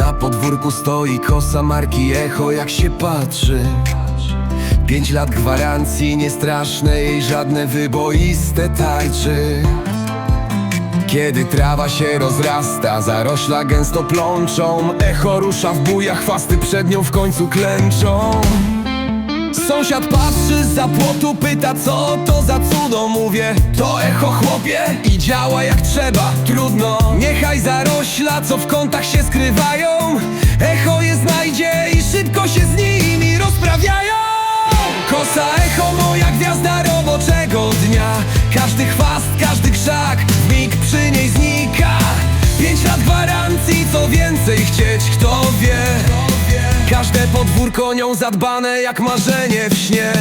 Na podwórku stoi kosa marki Echo jak się patrzy. Pięć lat gwarancji, nie straszne jej żadne wyboiste tarczy. Kiedy trawa się rozrasta, zarośla gęsto plączą. Echo rusza w bujach, chwasty przed nią w końcu klęczą Sąsiad patrzy za płotu, pyta co to za cudo. Mówię, to echo chłopie i działa jak trzeba. Trudno, niechaj zarośla, co w kątach się skrywają. Echo je znajdzie i szybko się z nimi rozprawiają. Kosa echo, moja gwiazda roboczego dnia. Każdy chwast, każdy krzak, w mig przy niej znika. Pięć lat gwarancji, co więcej chcieć, kto Każde podwórko nią zadbane jak marzenie w śnie.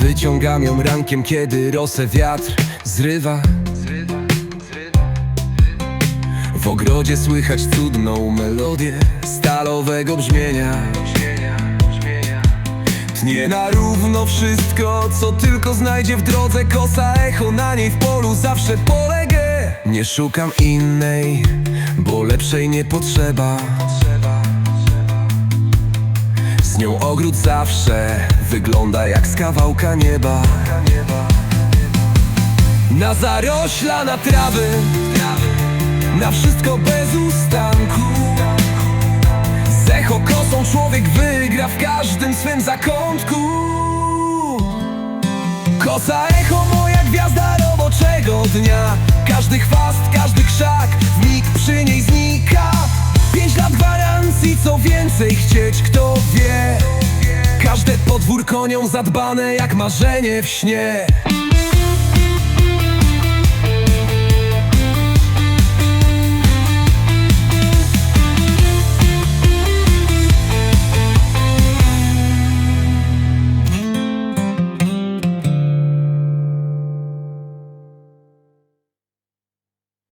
Wyciągam ją rankiem, kiedy rosę wiatr. Zrywa. W ogrodzie słychać cudną melodię stalowego brzmienia Tnie na równo wszystko, co tylko znajdzie w drodze Kosa echo na niej w polu zawsze polegę. Nie szukam innej, bo lepszej nie potrzeba. Z nią ogród zawsze wygląda jak z kawałka nieba. Na zarośla, na trawy, na wszystko bez ustanku swym zakątku. Kosa echo, moja gwiazda roboczego dnia. Każdy chwast, każdy krzak, w mig przy niej znika. Pięć lat gwarancji, co więcej chcieć, kto wie? Każde podwórko nią zadbane jak marzenie w śnie